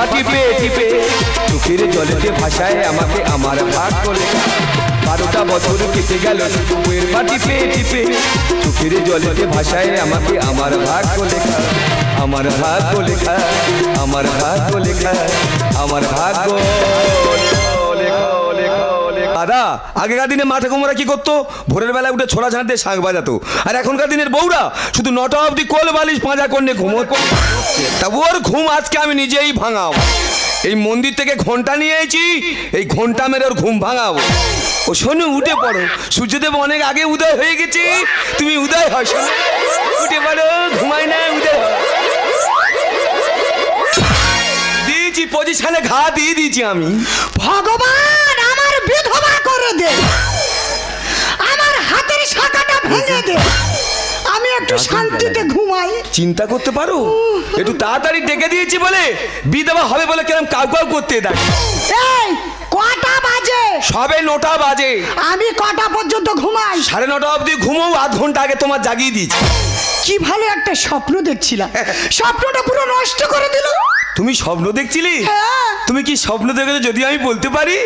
পা টিপে টিপে চোখের জলেতে ভাষায় আমাকে আমার ভাগ করে। বারোটা বছর কেটে গেল বইয়ের পা টিপে টিপে চোখের জলেতে ভাষায় আমাকে আমার ভাগ লেখা আমার ভাগ্য লেখা আমার ভাগ্য লেখা আমার ভাগ্য দাদা আগেকার দিনে মাঠে কুমোরা কি করতো? ভোরের বেলায় উঠে ছোড়া ঝাঁট দিয়ে শাঁখ বাজাতো। আর এখনকার দিনের বউরা শুধু নটা অবধি কোল বালিশ পাঁজা করলে ঘুমো তা ওর ঘুম আজকে আমি নিজেই ভাঙাও এই মন্দির থেকে ঘণ্টা নিয়ে এসেছি, এই ঘণ্টা মেরে ওর ঘুম ভাঙাবো। ও শোনো, উঠে পড়ো। সূর্যদেব অনেক আগে উদয় হয়ে গেছে। তুমি উদয় হয়, শোনো। উঠে পড়ো ঘুমাই না, উদয় দিয়েছি পজিশনে ঘা দিয়ে দিয়েছি আমি। ভগবান! করে দে। আমার হাতের শাখাটা ভেঙে দে। আমি একটু শান্তিতে ঘুমাই। চিন্তা করতে পারো? একটু তাড়াতাড়ি ডেকে দিয়েছি বলে বিধবা হবে বলে কেরম কাউ কাউ করতে দেয়। এই কটা বাজে? সবে নটা বাজে। আমি কটা পর্যন্ত ঘুমাই? সাড়ে নটা অবধি ঘুমোও আধ ঘণ্টা আগে তোমার জাগিয়ে দিয়েছি। কি ভালো একটা স্বপ্ন দেখছিলাম। স্বপ্নটা পুরো নষ্ট করে দিল। তুমি স্বপ্ন দেখছিলি? হ্যাঁ। তুমি কি স্বপ্ন দেখেছ যদি আমি বলতে পারি?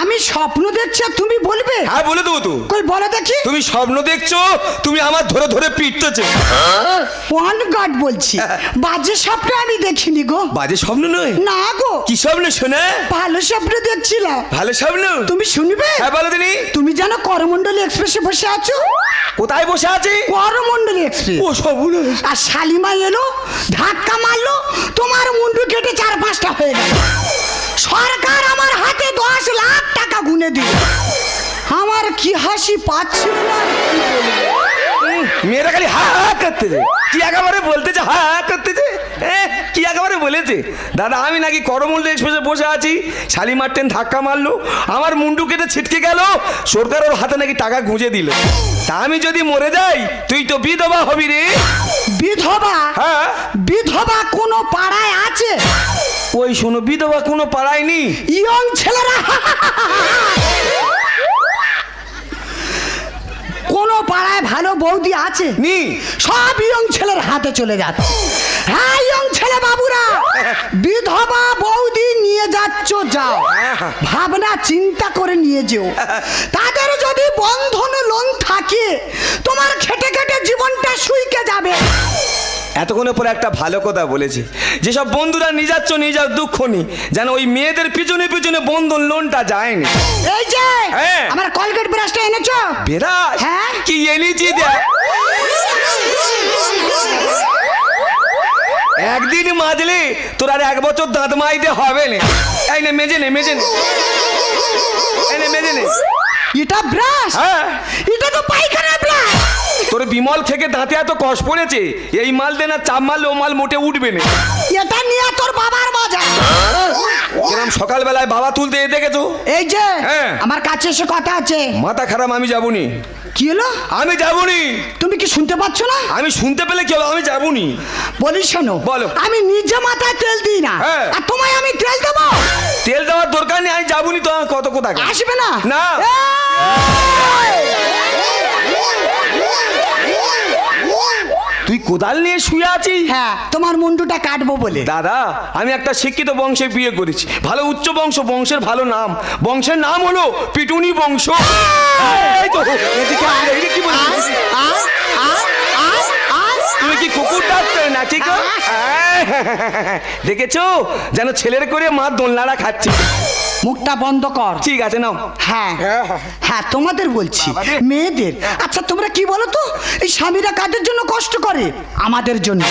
আমি স্বপ্ন দেখছি আর তুমি বলবে? হ্যাঁ বলে দেবো তো। কই বলো দেখি। তুমি স্বপ্ন দেখছ তুমি আমার ধরে ধরে পিটতেছো। ওয়ান গার্ড বলছি। বাজে স্বপ্ন আমি দেখিনি গো। বাজে স্বপ্ন নয়? না গো। কি স্বপ্ন শোনা? ভালো স্বপ্ন দেখছিলাম। ভালো স্বপ্ন? তুমি শুনবে? হ্যাঁ বলো দিনি। তুমি জানো করমন্ডলী এক্সপ্রেসে বসে আছো? কোথায় বসে আছি? করমন্ডলী এক্সপ্রেস। ও সবুল আর শালিমা এলো ধাক্কা মারলো তোমার মুন্ডু কেটে চার পাঁচটা হয়ে গেল। সরকার আমার হাতে দশ লাখ টাকা গুনে দিল। আমার কি হাসি পাচ্ছিল না? মেয়েরা খালি হা হা করতেছে কি একেবারে বলতেছে হা হা করতেছে? কি একেবারে বলেছে? দাদা আমি নাকি করমূল্য এক্সপ্রেসে বসে আছি শালিমার ট্রেন ধাক্কা মারলো আমার মুন্ডু কেটে ছিটকে গেল সরকার ওর হাতে নাকি টাকা গুঁজে দিল। তা আমি যদি মরে যাই তুই তো বিধবা হবি রে। বিধবা? হ্যাঁ। বিধবা কোনো পাড়ায় আছে? ওই শোনো বিধবা কোনো পাড়ায় নি ইয়ং বৌদি আছে। নি। সব ইয়ং ছেলের হাতে চলে যাচ্ছে। হ্যাঁ ইয়ং ছেলে বাবুরা বিধবা বৌদি নিয়ে যাচ্ছ যাও। ভাবনা চিন্তা করে নিয়ে যেও। তাদের যদি বন্ধন লোন থাকে তোমার খেটে খেটে জীবনটা শুইকে যাবে। এতক্ষণ পরে একটা ভালো কথা বলেছে। যেসব বন্ধুরা নিজাচ্ছ নিজার দুঃখ নি যেন ওই মেয়েদের পিছনে পিছনে বন্ধন লোনটা যায়নি। এই যে হ্যাঁ। আমার কলগেট ব্রাশটা এনেছো? বেরাস হ্যাঁ? কি এনেছি দেখ। একদিন মাজলে তোর আর এক বছর দাঁত মাইতে হবে না। এই নে মেজে নে মেজে নে। এই নে মেজে নে। এটা ব্রাশ হ্যাঁ। বিমল থেকে দাঁতে এত কষ পড়েছে এই মাল দে না চাপ মারলে ও মাল মোটে উঠবে না। এটা নিয়ে তোর বাবার মজা। কিরম সকালবেলায় বাবা তুলতে এ দেখেছ এই যে হ্যাঁ। আমার কাছে এসে কথা আছে। মাথা খারাপ আমি যাবনি। কি হলো? আমি যাবনি। তুমি কি শুনতে পাচ্ছ না? আমি শুনতে পেলে কি হবে? আমি যাবনি। বলি শোনো বলো। আমি নিজে মাথায় তেল দিই না। হ্যাঁ। আর তোমায় আমি তেল দেবো? তেল দেওয়ার দরকার নেই আমি যাবনি তো কত কোথায় আসবে না? না। তুই কোদাল নিয়ে শুয়ে আছিস? হ্যাঁ তোমার মুন্ডুটা কাটবো বলে। দাদা আমি একটা শিক্ষিত বংশে বিয়ে করেছি। ভালো উচ্চ বংশ বংশের ভালো নাম। বংশের নাম হলো পিটুনি বংশ। এই তো, এদিকে আয়, এদিকে কি বলছিস? আয়, আয়, আয়, আয়, তুমি কি কুকুর ডাকতে নাকি গো? দেখেছ? যেন ছেলের করে মা দোলনাড়া খাচ্ছে। মুখটা বন্ধ কর। ঠিক আছে নাও। হ্যাঁ। হ্যাঁ। তোমাদের বলছি মেয়েদের। আচ্ছা তোমরা কি বলো তো এই স্বামীরা কাদের জন্য কষ্ট করে? আমাদের জন্য।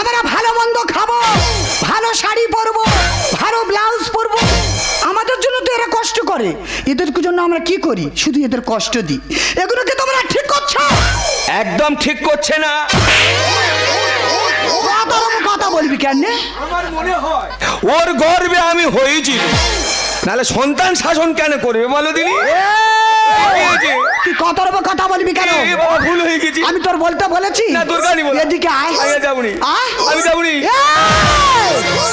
আমরা ভালো মন্দ খাব ভালো শাড়ি পরবো ভালো ব্লাউজ পরবো। আমাদের জন্য তো এরা কষ্ট করে। এদের জন্য আমরা কি করি? শুধু এদের কষ্ট দিই। এগুলোকে তোমরা ঠিক করছ? একদম ঠিক করছে না। কথা বলবি কেন আমার মনে হয় ওর গর্বে আমি হয়েছি। নাহলে সন্তান শাসন কেন করবে বলো দিনি? তুই কথার কথা বলবি কেন? বাবা ভুল হয়ে গেছি। আমি তোর বলতে বলেছি? না, বলা। এদিকে আয়। আমি যাবনি। আয়। আমি যাবনি।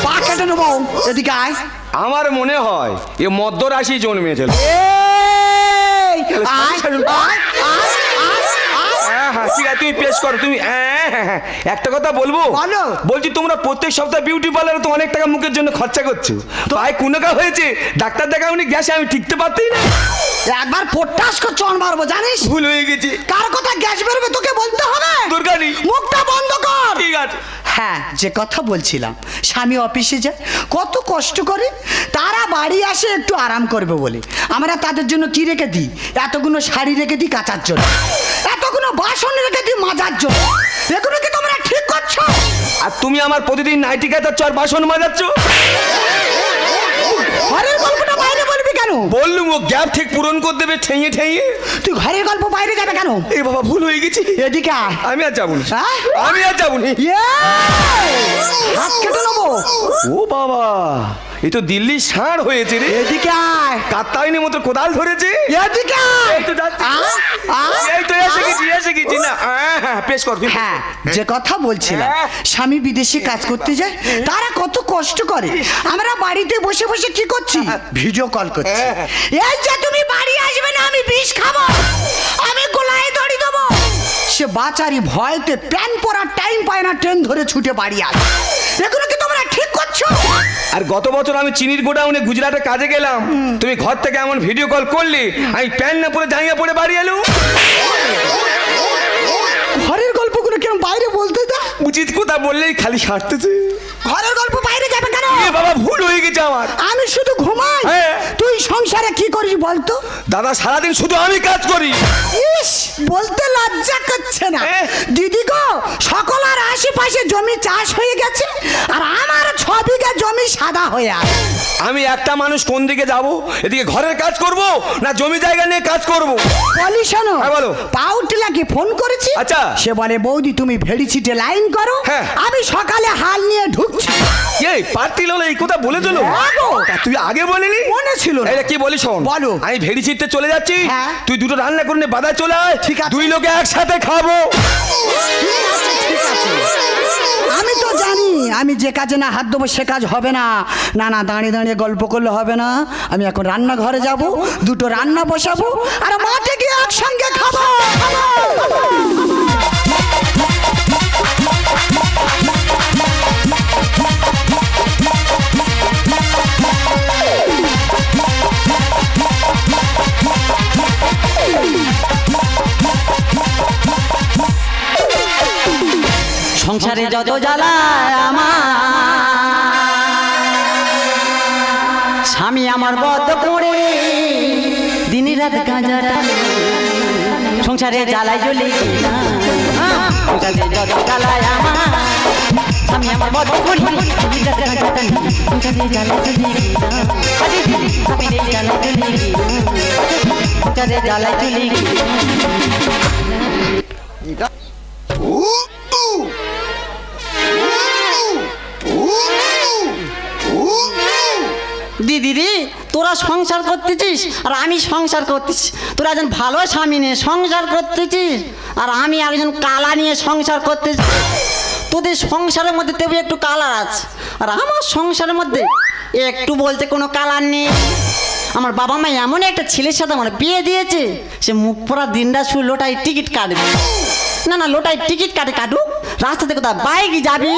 পা কেটে নেব। এদিকে আয়। আমার মনে হয় এ মধ্য রাশি জন্মেছিল আয়, আয়, আয়, ঠিক আছে পেশ করো তুমি হ্যাঁ, হ্যাঁ, হ্যাঁ। একটা কথা বলব? বলো। বলছি তোমরা প্রত্যেক সপ্তাহে বিউটি পার্লারে তো অনেক টাকা মুখের জন্য খরচা করছ। তো আয় কুনকা হয়েছে? ডাক্তার দেখা উনি গ্যাসে আমি ঠিকতে পারতেই না। একবার পটাস করছ চন মারবো জানিস? ভুল হয়ে গেছে। কার কথা গ্যাস বেরোবে তোকে বলতে হবে? দুর্গানি। মুখটা বন্ধ কর। ঠিক আছে। হ্যাঁ। যে কথা বলছিলাম স্বামী অফিসে যায় কত কষ্ট করে তারা বাড়ি আসে একটু আরাম করবে বলে। আমরা তাদের জন্য কি রেখে দিই? এতগুলো শাড়ি রেখে দিই কাচার জন্য। এতগুলো বাসন রেখে দিই মাজার জন্য। এগুলো কি তোমরা ঠিক করছ? আর তুমি আমার প্রতিদিন নাইটি কাটাচ্ছ আর বাসন মাজাচ্ছ? ঘরের গল্পটা বাইরে বলবি কেন বললুম ও গ্যাপ ঠিক পূরণ করে দেবে ঠেঙে ঠেঙে। তুই ঘরের গল্প বাইরে যাবে কেন? এ বাবা ভুল হয়ে গেছি। এদিকে আয়। আমি আর যাব না? আমি আর যাব না! হাত কেটে নেব। ও বাবা। এই তো দিল্লি ষাঁড় হয়েছে রে। এদিকে আয়। কাত্তাইনের মতো কোদাল ধরেছে। এদিকে আয়। এই তো যাচ্ছি। এই তো এসে গেছি এসে গেছি। না হ্যাঁ, হ্যাঁ পেশ কর। হ্যাঁ যে কথা বলছিলাম হ্যাঁ। স্বামী বিদেশে কাজ করতে যায় তারা কত কষ্ট করে। আমরা বাড়িতে বসে বসে কি করছি? ভিডিও কল করছি। হ্যাঁ। এই যে তুমি বাড়ি আসবে না আমি বিষ খাব। আমি গোলায় দড়ি দেবো। সে বাচারি ভয়তে প্যান পরার টাইম পায় না ট্রেন ধরে ছুটে বাড়ি আসে। এগুলো কি তোমরা ঠিক করছ? আর গত বছর আমি চিনির গোডাউনে গুজরাটে কাজে গেলাম। তুমি ঘর থেকে এমন ভিডিও কল করলি আমি প্যান্ট না পরে জাঙ্গিয়া পরে বাড়ি এলু ঘরের গল্পগুলো কেন বাইরে বলতে দা উচিত কথা বললেই খালি সারতেছে। ঘরের গল্প বাইরে যাবে কেন? বাবা ভুল হয়ে গেছে আমার। আমি শুধু ঘুমাই? হ্যাঁ। তুই সংসারে কি করিস বলতো? দাদা সারাদিন শুধু আমি কাজ করি। ইস বলতে লজ্জা করছে না। দিদি গো সকলের আশেপাশে জমি চাষ হয়ে গেছে আর আমার ছ বিঘা জমি সাদা হয়ে আছে। আমি একটা মানুষ কোন দিকে যাব? এদিকে ঘরের কাজ করব না জমি জায়গা নিয়ে কাজ করব? বলি শোনো হ্যাঁ, বলো। পাউটিলাকে ফোন করেছি। আচ্ছা। সে বলে বৌদি তুমি ভেড়ি ছিটে লাইন করো। হ্যাঁ। আমি সকালে হাল নিয়ে ঢুকছি। এই পার্টি হলো এই কথা বলে চলো হ্যাঁ তুই আগে বলিনি মনে ছিল না। কি বলি শোন বলো। আমি ভেড়ি ছিটতে চলে যাচ্ছি হ্যাঁ। তুই দুটো রান্না করে নে চলে আয় ঠিক আছে। দুই লোকে একসাথে খাব ঠিক আছে। আমি তো জানি আমি যে কাজে না হাত দেবো সে কাজ হবে না না না দাঁড়িয়ে দাঁড়িয়ে গল্প করলে হবে না আমি এখন রান্নাঘরে যাব দুটো রান্না বসাবো আর মাঠে গিয়ে একসঙ্গে খাব সংসারে যত জ্বালায় আমার স্বামী আমার বদ করে দিন রাত গাঁজা। সংসারে জ্বালায় জ্বলে। সংসারে যত জ্বালায় আমার স্বামী আমার বদ্ধ করে দিন রাত গাঁজা। সংসারে জ্বালায় জ্বলে জ্বালায় জ্বলে সংসারে জ্বালায় জ্বলে। দিদি তোরা সংসার করতেছিস আর আমি সংসার করতেছি। তোরা একজন ভালো স্বামী নিয়ে সংসার করতেছিস আর আমি একজন কালা নিয়ে সংসার করতেছি। তোদের সংসারের মধ্যে তেমনি একটু কালার আছে। আর আমার সংসারের মধ্যে একটু বলতে কোনো কালার নেই। আমার বাবা মা এমন একটা ছেলের সাথে আমার বিয়ে দিয়েছে, সে মুখ পড়া দিনটা শুয়ে লোটায় টিকিট কাটবে। না না লোটায় টিকিট কাটে কাটুক। রাস্তাতে কোথায় বাইক যাবি?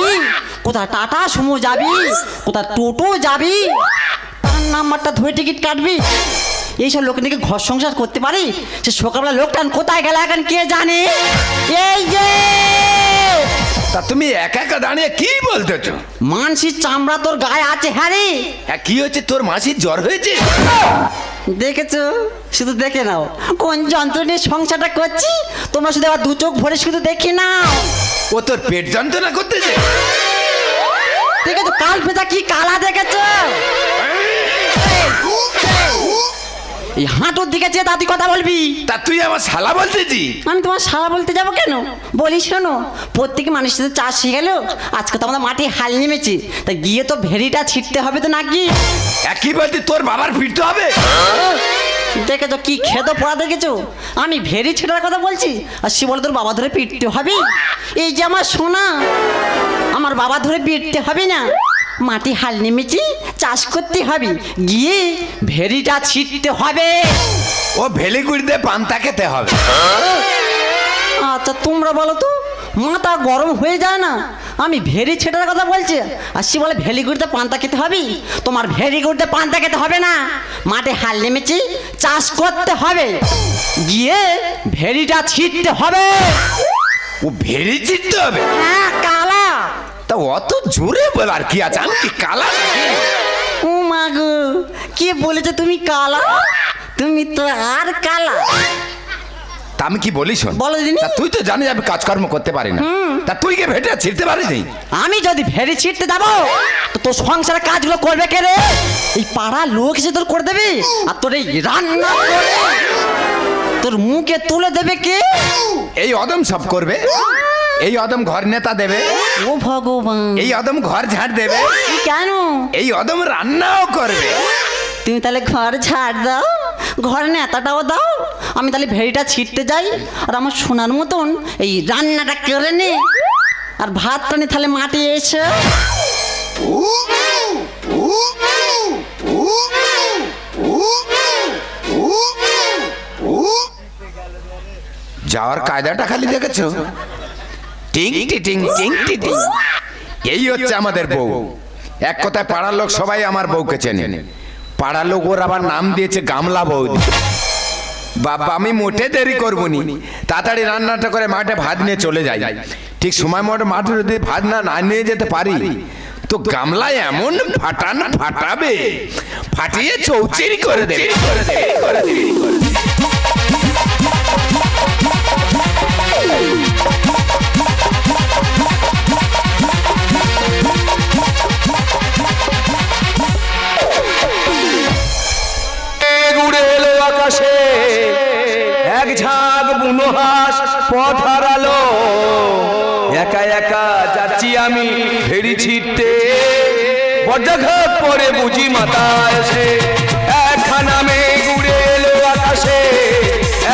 কোথায় টাটা সুমো যাবি? কোথায় টোটো যাবি? তার নাম্বারটা ধরে টিকিট কাটবি? এইসব লোক নাকি ঘর সংসার করতে পারি? সে সকালবেলা লোকটা কোথায় গেল এখন কে জানে? এই যে! তা তুমি একা একা দাঁড়িয়ে কি বলতেছ? মানসির চামড়া তোর গায়ে আছে হ্যাঁ রে। হ্যাঁ, কি হচ্ছে তোর মাসির জ্বর হয়েছে? দেখেছ? শুধু দেখে নাও। কোন যন্ত্র নিয়ে সংসারটা করছি? তোমরা শুধু আবার দু চোখ ভরে শুধু দেখে নাও। ও তোর পেট যন্ত্রণা করতেছে? দেখেছ? কাল পেঁচা কি কালা দেখেছ? এই হাঁটুর দিকে চেয়ে দাদি কথা বলবি। তা তুই আমার শালা বলতেছি আমি তোমার সারা বলতে যাব কেন? বলি শোনো প্রত্যেক মানুষের সাথে চাষ গেল আজকে তো আমাদের মাটি হাল নেমেছে তা গিয়ে তো ভেড়িটা ছিটতে হবে তো নাকি? একই বলতে তোর বাবার ফিরতে হবে? দেখেছ কি খেতো পড়া দেখেছ? আমি ভেরি ছেটার কথা বলছি আর সে বলে তোর বাবা ধরে পিটতে হবে? এই যে আমার সোনা আমার বাবা ধরে পিটতে হবে না? মাটি হাল নেমেছি চাষ করতে হবে। গিয়ে ভেরিটা ছিটতে হবে। ও ভেলিগুড়িতে পান্তা খেতে হবে। আচ্ছা তোমরা বলো তো মাথা গরম হয়ে যায় না? আমি ভেরি ছেটার কথা বলছি। আর সে বলে ভেলি গুড়তে পান্তা খেতে হবে? তোমার ভেরি গুড়তে পান্তা খেতে হবে না? মাঠে হাল নেমেছি চাষ করতে হবে। গিয়ে ভেরিটা ছিটতে হবে। ও ভেরি ছিটতে হবে? হ্যাঁ তা অত জোরে বলার কি আছে? আমি কি কালা? ও মাগো কে বলেছে তুমি কালা? তুমি তো আর কালা। তা আমি কি বলি শোন? বলো দিনি। তা তুই তো জানিস আমি কাজকর্ম করতে পারি না। তা তুই কে ভেটে ছিড়তে পারিস নি? আমি যদি ভেরি ছিটতে যাব তো তোর সংসারের কাজগুলো করবে কে রে? এই পাড়ার লোক এসে তোর করে দেবে? আর তোর এই রান্না করে? তোর মুখে তুলে দেবে কে? এই অদম সব করবে? এই অদম ঘর নেতা দেবে। ও ভগবান। এই অদম ঘর ঝাড় দেবে। কেন? এই অদম রান্নাও করবে। তুমি তাহলে ঘর ঝাড় দাও ঘর নেতাটাও দাও আমি তাহলে ভেড়িটা ছিটতে যাই আর আমার সোনার মতন এই রান্নাটা করে নে। আর ভাত টানি তাহলে মাটি এসে। যাওয়ার কায়দাটা খালি দেখেছ? টিং টিং টিং টিং এই হচ্ছে আমাদের বউ। এক কথায় পাড়ার লোক সবাই আমার বউকে চেনে। পাড়ার লোক ওর আবার নাম দিয়েছে গামলা বউ বাবা আমি মোটে দেরি করব নি তাড়াতাড়ি রান্নাটা করে মাঠে ভাত নিয়ে চলে যাই। ঠিক সময় মতো মাঠে যদি ভাত না না নিয়ে যেতে পারি। তো গামলায় এমন ফাটান ফাটাবে ফাটিয়ে চৌচিরি করে দেবে। করে দেবে। ঝাঁক বুনো হাঁস পথ হারালো। একা একা যাচ্ছি আমি ভেড়ি ছিটতে। বজ্রাঘাত পরে বুঝি মাথা এসে। একখানা মেঘ উড়ে এলো আকাশে।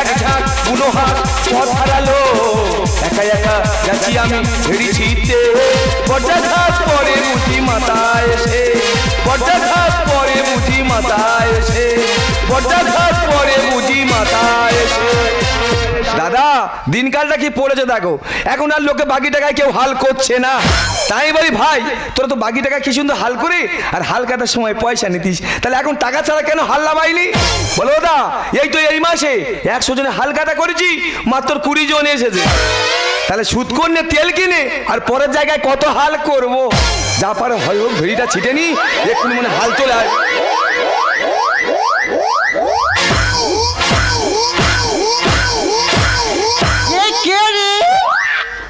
এক ঝাঁক বুনো হাঁস পথ হারালো। একা একা যাচ্ছি আমি ভেড়ি ছিটতে। বজ্রাঘাত পরে বুঝি মাথা এসে। বজ্রাঘাত পরে বুঝি মাথা এসে। বজ্রাঘাত পরে বুঝি মাথা এসে। দাদা, দিনকালটা কি পড়েছে দেখো। এখন আর লোকে বাকি টাকায় কেউ হাল করছে না। তাই বলি, ভাই, তোরা তো বাকি টাকা কি সুন্দর হাল করে? আর হাল কাটার সময় পয়সা নিতিস। তাহলে এখন টাকা ছাড়া কেন হাল নামাইনি বলো দাদা, এই তো এই মাসে একশো জনে হাল কাটা করেছি, মাত্র কুড়ি জন এসেছে। তাহলে সুদ করলে তেল কিনে, আর পরের জায়গায় কত হাল করব? যা পারে হয় হোক, ভেড়িটা ছিটে নি, এক্ষুনি মনে হাল চলে আয়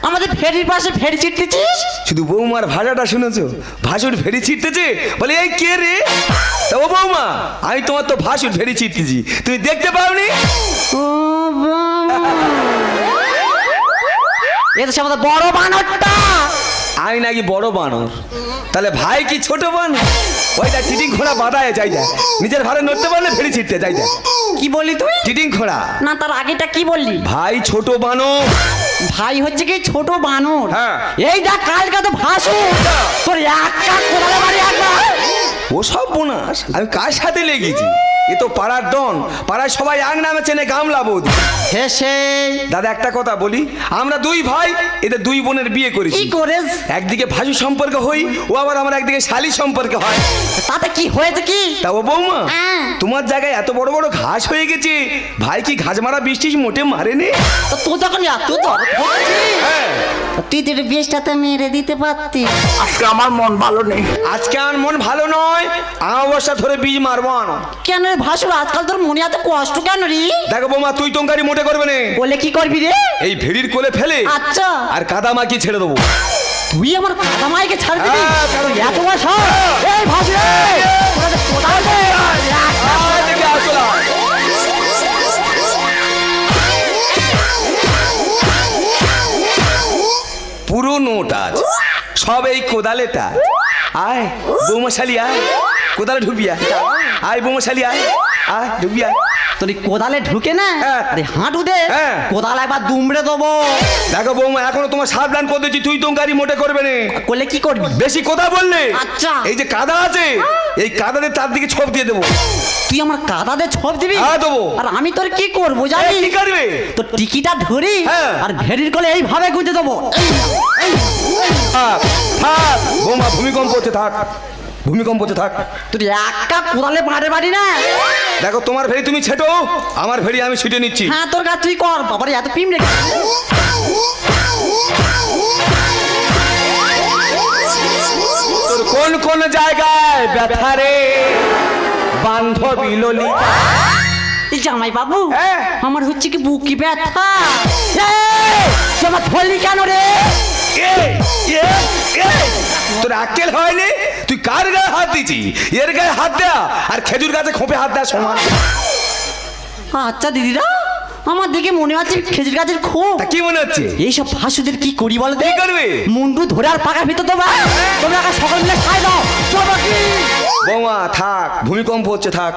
আমাদের ফেরির পাশে ফেরি চিটতেছিস শুধু বৌমার ভাষাটা শুনেছো? ভাসুর ভেড়ি ছিটতেছে? বলে এই কে রে? ও বৌমা আমি তোমার তো ভাসুর ভেড়ি ছিটতেছি। তুমি দেখতে পাওনি? এ তো সে আমাদের বড় বানরটা। আমি নাকি বড় বানর তাহলে ভাই কি ছোট বানর ওইটা চিটিং ঘোড়া বাঁধায় যাই যায় নিজের ভাড়ে নড়তে পারলে ভেড়ি ছিটতে যাই যায় কি বললি তুই? চিটিং ঘোড়া না তার আগেটা কি বললি? ভাই ছোট বানর ভাই হচ্ছে কি ছোট বানর হ্যাঁ। এই দেখ কালকে তো ভাসু তোর এক কাক কোদালে বাড়ি একবার ও সব বোনাস। আমি কার সাথে লেগেছি? এ তো পাড়ার ডন। পাড়ায় সবাই এক নামে চেনে গামলা বৌদি হেসে দাদা একটা কথা বলি। আমরা দুই ভাই এদের দুই বোনের বিয়ে কি করেছি করেস একদিকে ভাসু সম্পর্ক হই ও আবার আমার একদিকে শালি সম্পর্ক হয়। তাতে কি হয়েছে কি? তা ও বৌমা হ্যাঁ। তোমার জায়গায় এত বড় বড় ঘাস হয়ে গেছে। ভাই কি ঘাস মারা বৃষ্টি মোটে মারেনি? তো যখন এত হ্যাঁ। তুই তোর বিয়েটাতে মেরে দিতে পারতি। আজকে আমার মন ভালো নেই। আজকে আমার মন ভালো নয় অমাবস্যা ধরে বীজ মারবো আনো। কেন রে ভাসুর আজকাল তোর মনে এত কষ্ট কেন রে? দেখো বৌমা তুই তঙ্কারি মোটে করবে না। বলে কি করবি রে? এই ভেড়ির কোলে ফেলে আচ্ছা। আর কাদা মাকি ছেড়ে দেবো। তুই আমার কাদা মাইকে ছাড় দিবি হ্যাঁ, এত হয়? এই ভাসু রে পুরো নোট আজ। সব এই কোদালেটা আয় বৌমশালি আয়। কোদালে ঢুকবি আয়। আয় বৌমশালি আয়। আয় ঢুকবি আয়। তোর কোদালে ঢুকে না? হ্যাঁ। আরে হাঁটু দে। হ্যাঁ। কোদাল একবার দুমড়ে দেবো। দেখো বৌমা এখনও তোমার সাবধান করে দিচ্ছি তুই তো গাড়ি মোটে করবে না। করলে কি করবি? বেশি কথা বললে আচ্ছা। এই যে কাদা আছে এই কাদাতে তার দিকে ছোপ দিয়ে দেবো। তুই আমার কাদাতে ছপ দিবি? হ্যাঁ, দেবো। আর আমি তোর কি করব জানি কি করবে? তোর টিকিটা ধরি হ্যাঁ। আর ভেড়ির কোলে এইভাবে গুঁজে দেবো। থাক থাক। বৌমা ভূমিকম্প হচ্ছে থাক। ভূমিকম্প হচ্ছে থাক। তুই একা কোদালে মারে বাড়ি না? দেখো তোমার ভেড়ি তুমি ছেটো আমার ভেড়ি আমি ছিটে নিচ্ছি। হ্যাঁ তোর কাজ তুই কর বাবারে এত পিম রেখে তোর কোন কোন জায়গায় ব্যথা রে? বান্ধবী ললিতা। জামাই বাবু হ্যাঁ। আমার হচ্ছে কি বুকি ব্যথা। তোমার ধরলি কেন রে? এই, এই, এই, তোর আক্কেল হয়নি? তুই কার গায়ে হাত দিছি এর গায়ে হাত দেয়া আর খেজুর গাছে খোপে হাত দেয়া সমান। আচ্ছা দিদিরা আমার দেখে মনে হচ্ছে খেজুর গাছের খুব। তা কি মনে হচ্ছে? এইসব ভাসুদের কি করি বলো তো? কি করবে? মুন্ডু ধরে আর পাকার ভিতর দেবা। তোমরা একা সকল মিলে খাই দাও। বৌমা থাক ভূমিকম্প হচ্ছে থাক।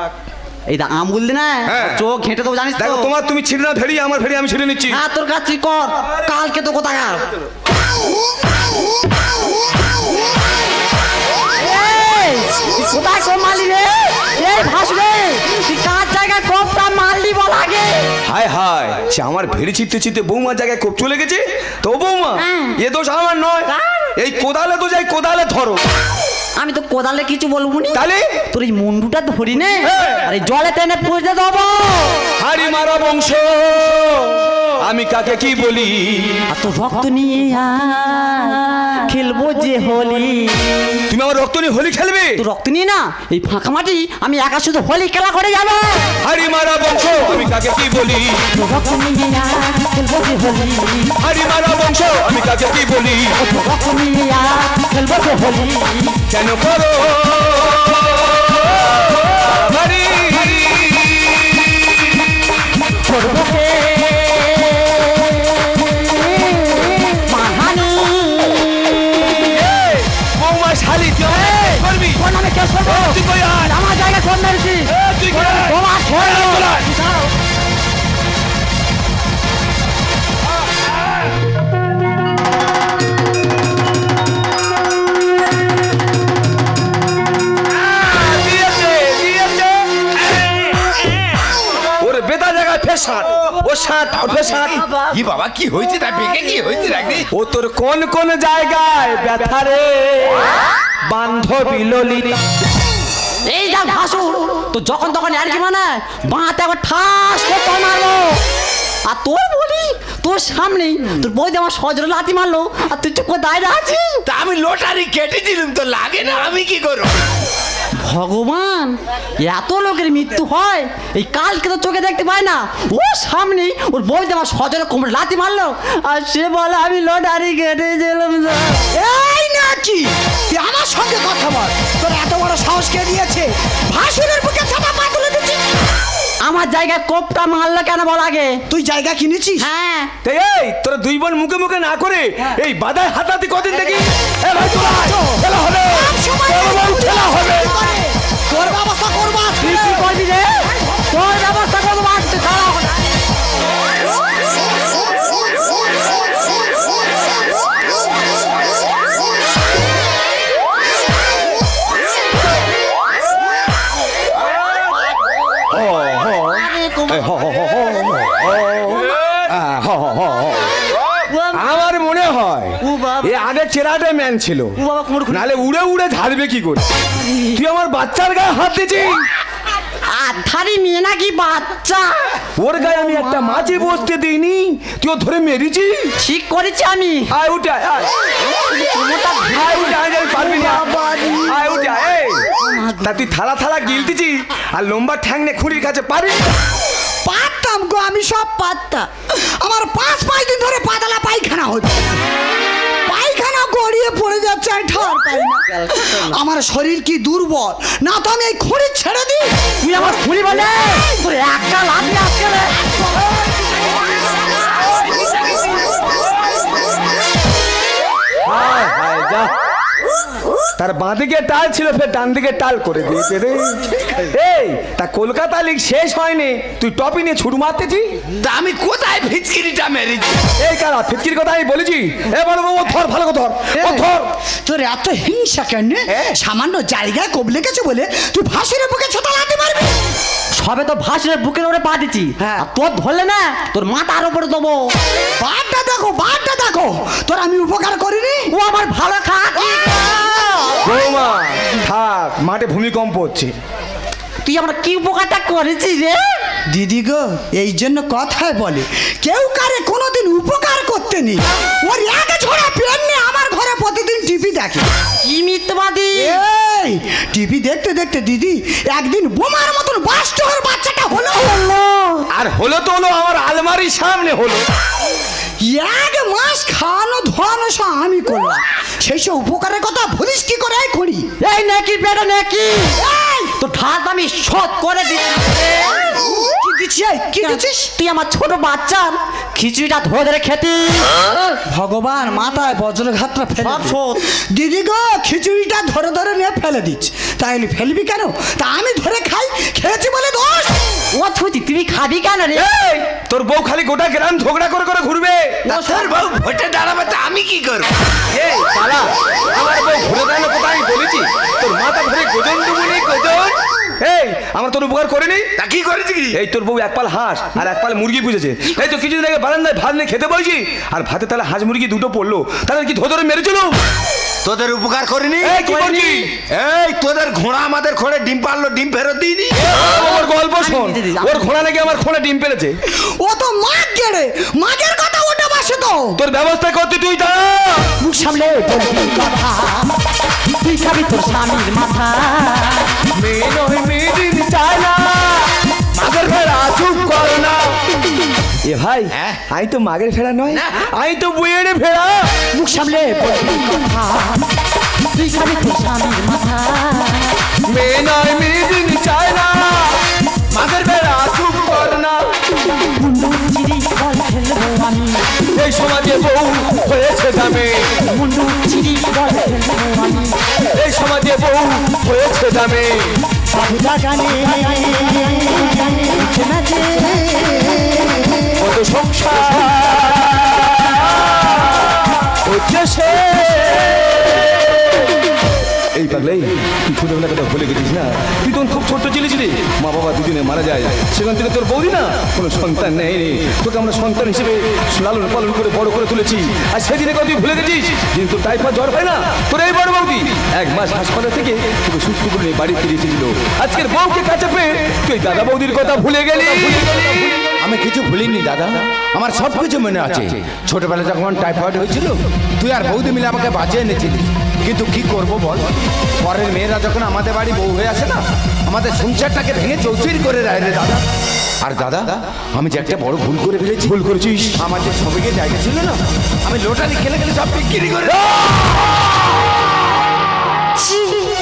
এই দা আমুল দি না? হ্যাঁ। চোখ ঘেঁটে দেবো জানিস তো? তোমার তুমি ছিঁড়ে না ভেড়ি আমার ভেড়ি আমি ছিঁড়ে নিচ্ছি। হ্যাঁ তোর কাজ তুই কর। কালকে তো কোথায় এই, তুই কোথায় কম মারলি রে? এই ভাসবে তুই কার জায়গায় কমটা মারলি বল আগে? হায় হায় সে আমার ভেড়ি ছিটতে ছিটতে বৌমার জায়গায় খুব চলে গেছে? তো বৌমা হ্যাঁ। এ দোষ আমার নয়। এই কোদালে তো যাই কোদালে ধরো। আমি তো কোদালে কিছু বলব নি। তাহলে? তোর এই মুন্ডুটা ধরি নে। হ্যাঁ। আরে জলে টেনে পুজতে দেবো। হাড়ি মারা বংশ আমি কাকে কি বলি? আর তোর রক্ত নিয়ে আয়, খেলব যে হোলি। তুমি আমার রক্ত নিয়ে হোলি খেলবে? তোর রক্ত নিয়ে না এই ফাঁকা মাটি আমি একা শুধু হোলি খেলা করে যাব। হাড়ি মারা বংশ আমি কাকে কি বলি? রক্ত নিয়ে আয়, খেলব যে হোলি? হাড়ি মারা বংশ আমি কাকে কি বলি? রক্ত নিয়ে আয়, খেলব যে হোলি? কেন করো? হাড়ি করব তুই কই আয় আমার জায়গায় কোন মেরেছিস তুই কি বাবা, কি হয়েছে বেগে কি হয়েছে নাকি ও তোর কোন কোন জায়গায় ব্যথা রে? বান্ধবী ললিতা। এই যা ভাসুর তো যখন তখন আর কি মানে? বাঁতে একবার ঠাস করে মারলো। আর তোর বলি তোর সামনে তোর বৌদি আমার সজরে লাতি মারলো। আর তুই চুপ করে দাঁড়িয়ে আছিস? তা আমি লোটারি কেটেছিলাম তো লাগে না আমি কি করব? ভগবান, এত লোকের মৃত্যু হয়, এই কালকে তো চোখে দেখতে পায় না। ও সামনে ওর বই আমার সজরে কোমর লাতি মারলো, আর সে বলে, আমি লটারি কেটেছিলাম এই নাকি? আমার সঙ্গে কথা বল। তোর এত বড় সাহস কে দিয়েছে? ভাসুরের বুকে চাপা আমার জায়গায় কোপটা মারলো কেন বল আগে? তুই জায়গা কিনেছিস? হ্যাঁ। তাই এই তোরা দুই বোন মুখে মুখে না করে এই বাদায় হাতাতে কদিন দেখি? এ ভাই তোরা আয়, খেলা হবে। চলো বাবু, খেলা হবে। তোর ব্যবস্থা করব আজকে। তুই কি করবি রে? তোর ব্যবস্থা করব আজকে ছাড়া আমার মনে হয়। এ আগে চেরাটে ম্যান ছিল নালে উড়ে উড়ে ঝাড়বে কি করে তুই আমার বাচ্চার গায়ে হাত দিছিস আধারি মেয়ে নাকি বাচ্চা ওর গায়ে আমি একটা মাছি বসতে দিইনি তুই ও ধরে মেরেছি ঠিক করেছি আমি আয় উঠে আয় উঠে আয় পারবি না আয় উঠে আয় তা তুই থালা থালা গিলতেছি আর লম্বা ঠ্যাং নে খুঁড়ির কাছে পারি পারতাম গো, আমি সব পারতাম। আমার পাঁচ পাঁচ দিন ধরে পাতলা পায়খানা হচ্ছে। পায়খানা গড়িয়ে পড়ে যাচ্ছে, আমি ঠার পাই না। আমার শরীর কি দুর্বল? না তো আমি এই খুঁড়ি ছেড়ে দিই। তুই আমার খুঁড়ি বলে? একটা লাঠি আজকে তার বাঁ দিকে টাল ছিল ফের ডান দিকে টাল করে দিয়েছে রে। এই তা কলকাতা লিগ শেষ হয়নি। তুই টপি নিয়ে ছুট মারতেছি? তা আমি কোথায় ফিচকিরিটা মেরেছি? এই কারা ফিচকির কথা আমি বলেছি? এ বড় বাবু ধর ভালো কথা ধর। ও ধর। তোর এত হিংসা কেন সামান্য জায়গায় কবলে গেছে বলে তুই ভাসির বুকে ছোটালাতে পারবি সবে তো ভাসিনের বুকের উপরে পা দিচ্ছি। হ্যাঁ। আর তোর ধরলে না তোর মাথার উপরে দেবো। বারটা দেখো বারটা দেখো। তোর আমি উপকার করিনি? ও আমার ভালো খাক। বৌমা থাক মাঠে ভূমিকম্প হচ্ছে। তুই আমার কি উপকারটা করেছিস রে? দিদি গো এই জন্য কথায় বলে কেউ কারে কোনোদিন উপকার করতে নি ওর এক ঝোড়া পেন নিয়ে আমার ঘরে প্রতিদিন টিভি দেখে। কি মিথ্যবাদী? এই টিভি দেখতে দেখতে দিদি একদিন বোমার মতন বাস্ট হওয়ার বাচ্চাটা হলো। আর হলো তো হলো আমার আলমারির সামনে হলো। এক মাস খাওয়ানো ধোয়ানো সব আমি করলাম। সেই সব উপকারের কথা ভুলিস কি করে এই করি এই নাকি বেটা নাকি? এই, তো ঠাত আমি শোধ করে দিচ্ছি কি কি দিচ্ছিস তুই আমার ছোট বাচ্চার খিচুড়িটা ধরে ধরে খেতি। ভগবান মাথায় বজ্রঘাতটা ফেলে। দিদি গো খিচুড়িটা ধরে ধরে নিয়ে ফেলে দিচ্ছ। তাইলে ফেলবি কেন? তা আমি ধরে খাই খেয়েছি বলে দোষ। ও ছুটি তুমি খাবি কেন রে? তোর বউ খালি গোটা গ্রাম ঝগড়া করে করে ঘুরবে। তোর বউ ভোটে দাঁড়াবে তা আমি কি করব? এই পালা। আমার বউ ঘুরে দাঁড়ানো কথা আমি বলেছি। তোর মাথা ধরে গোজন দেবো নেই গোজন এই আমার তোর উপকার করিনি? তা কি করেছি কি? এই তোর বউ এক পাল হাঁস আর এক পাল মুরগি পুজেছে। এই তো কিছুদিন আগে বারান্দায় ভাত নিয়ে খেতে বলছি আর ভাতে তাহলে হাঁস মুরগি দুটো পড়ল। তাহলে কি ধরে ধরে মেরেছিল? তোদের উপকার করিনি? এই কি করছি এই তোদের ঘোড়া আমাদের খোড়ে ডিম পারল ডিম ফেরত দিইনি। ওর গল্প শোন। ওর ঘোড়া নাকি আমার খোঁড়ে ডিম পেরেছে ও তো মাগ গেড়ে মাগের কথা ওটা বাসে তো। তোর ব্যবস্থা করতে তুই দাঁড়া মুখ সামলে কথা। তুই খাবি তোর স্বামীর মাথা। মেয়ে নয় মেয়ে দিন চায় না মাগের ভেড়া চুপ কর না এ ভাই হ্যাঁ? আমি তো মাগের ভেড়া নয়। আমি তো বইয়ের ভেড়া মুখ সামলে তুই খাবি তোর স্বামীর মাথা। মেয়ে নয় মেয়ে হয়েছে দামে কত সংসার হচ্ছে সে এই পাগলাই তুই ছোটবেলা কথা ভুলে গেছিস না? তুই তখন খুব ছোট্ট ছিলিস রে। মা বাবা দুজনে মারা যায় সেখান থেকে তোর বৌদি না? কোনো সন্তান নেয়নি তোকে আমরা সন্তান হিসেবে লালন পালন করে বড় করে তুলেছি। আর সেদিনে কথা তুই ভুলে গেছিস? কিন্তু তোর টাইফয়েড জ্বর হয় না? তোর এই বড় বৌদি। এক মাস হাসপাতাল থেকে তোকে সুস্থ করে নিয়ে বাড়ি ফিরিয়েছিল আজকের বউকে কাছে পেয়ে তুই দাদা বৌদির কথা ভুলে গেলি। আমি কিছু ভুলিনি দাদা। আমার সব কিছু মনে আছে। ছোটবেলা যখন টাইফয়েড হয়েছিল তুই আর বৌদি মিলে আমাকে বাঁচিয়ে এনেছিলি কিন্তু কি করব বল? পরের মেয়েরা যখন আমাদের বাড়ি বউ হয়ে আসে না আমাদের সংসারটাকে ভেঙে চৌচির করে দেয় রে দাদা। আর দাদা আমি যে একটা বড় ভুল করে ফেলেছি। ভুল করেছিস? আমার যে ছবিকে জায়গা ছিল না আমি লোটারি খেলে খেলে সব বিক্রি করে ছি,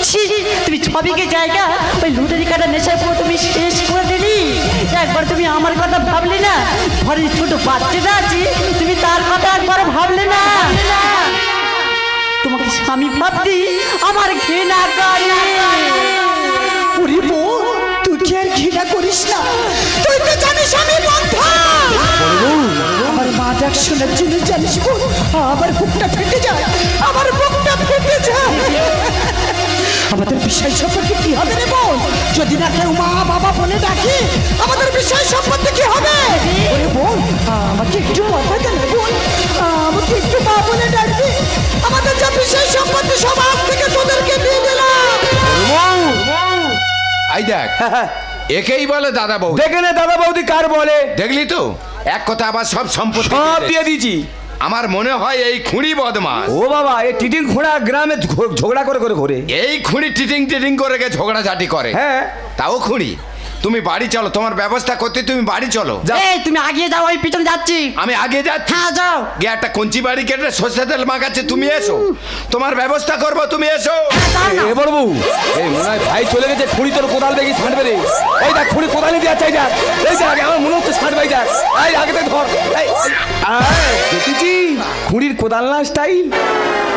ছি, তুমি ছবিকে জায়গা ওই লুটারি কাটা নেশার পর তুমি শেষ করে দিলি। একবার তুমি আমার কথা ভাবলে না? ঘরের ছোট বাচ্চাটা আছে তুমি তার কথা একবার ভাবলে না? স্বামী ভাবতি আমার ঘৃণা করে। ওরে বোন তুই কি আর ঘৃণা করিস না? তুই তো জানিস আমি আমার মা শোনার জন্য জানিস আমার বুকটা ফেটে যায় আমার বুকটা ফেটে যায়। আমাদের বিষয় সম্পর্কে কি হবে রে বোন? যদি না কেউ মা বাবা বলে ডাকি আমাদের বিষয় সম্পর্কে কি হবে? ওরে বোন আমাকে একটু কথা দেন বোন। আমাকে একটু মা বলে ডাকবি। আমাদের যা বিষয় সম্পত্তি সব আজ থেকে তোদেরকে দিয়ে দিলাম। আই দেখ একেই বলে দাদা বউ দেখে নে দাদা বৌদি কার বলে। দেখলি তো? এক কথা আবার সব সম্পত্তি সব দিয়ে দিয়ে দিয়েছি। আমার মনে হয় এই খুঁড়ি বদমাস ও বাবা এই টিটিং খোঁড়া গ্রামে ঝগড়া করে করে ঘুরে। এই খুঁড়ি টিটিং টিটিং করে ঝগড়া ঝাটি করে? হ্যাঁ। তাও খুঁড়ি? তুমি বাড়ি চলো তোমার ব্যবস্থা করতে তুমি বাড়ি চলো। এই তুমি আগিয়ে যাও ওই পিছনে যাচ্ছি। আমি আগে যাচ্ছি। হ্যাঁ যাও। গিয়ে একটা কঞ্চি বাড়ি কেটে সর্ষে তেল মাখাচ্ছে তুমি এসো। তোমার ব্যবস্থা করব তুমি এসো। না। এ বড়বু এই মনে হয় ভাই চলে গেছে খুঁড়ি তোর কোদাল দেখি ছাঁটবে রে এই দেখ খুঁড়ি কোদাল দিয়ে এই দেখ। এই দেখ আমার মনে হচ্ছে এই দেখ। এই আগে থেকে ধর। এই, দেখেছি? খুঁড়ির কোদাল না স্টাইল?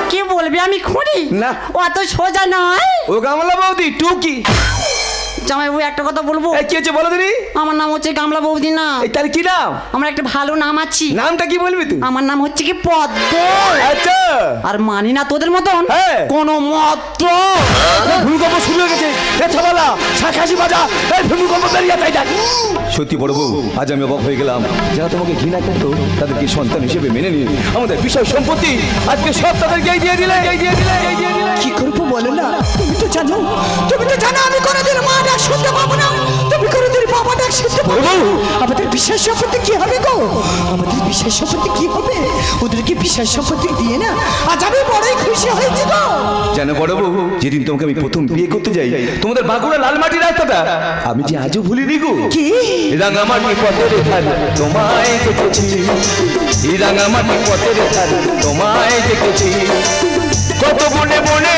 কি বল বলবি আমি খুঁড়ি? না। অত সোজা নয়। ও গামলা বৌদি টুকি। জামাইবাবু একটা কথা বলব? এই কি হচ্ছে বলো দিদি? আমার নাম হচ্ছে গামলা বৌদি না। এই তার কি নাম? আমার একটা ভালো নাম আছে। নামটা কি বলবি তুই? আমার নাম হচ্ছে কি পদ্ম। আচ্ছা। আর মানি না তোদের মতন হ্যাঁ। কোন এই ভূমিকম্প শুরু হয়ে গেছে। এ শাখাশি বাজা। এই ভূমিকম্প বেরিয়ে তাই যাক সত্যি বড় বউ আজ আমি অবাক হয়ে গেলাম। যারা তোমাকে ঘৃণা করতো তাদেরকে সন্তান হিসেবে মেনে নিয়ে আমাদের বিষয় সম্পত্তি আজকে সব তাদেরকে দিয়ে দিলে এই দিয়ে দিলে। কি করব বলো না? তুমি তো জানো তুমি তো জানো আমি কোনোদিন মা বিশেষ সম্পত্তি কি হবে গো? আমাদের বিশেষ সম্পত্তি কি হবে? ওদেরকে বিশেষ সম্পত্তি দিয়ে না আজ আমি বড়ই খুশি হয়েছি গো। জানো বড় বউ যেদিন তোমাকে আমি প্রথম বিয়ে করতে যাই তোমাদের বাঁকুড়া লালমাটি রাস্তাটা আমি যে আজও ভুলিনি গো। কি? রাঙামাটি পথের ধারে তোমায় দেখেছি এই রাঙামাটি পথের ধারে তোমায় দেখেছি। কত বনে বনে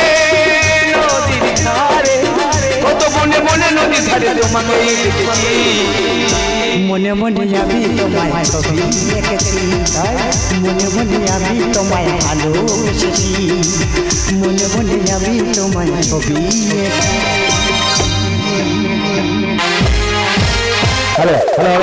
বনে বনে নদীর ধারে তোমাকে দেখেছি মনে মনে আমি তোমায় ছবি এঁকেছি মনে মনে আমি তোমায় ভালোবেসেছি। মনে মনে আমি তোমায় ছবি এঁকেছি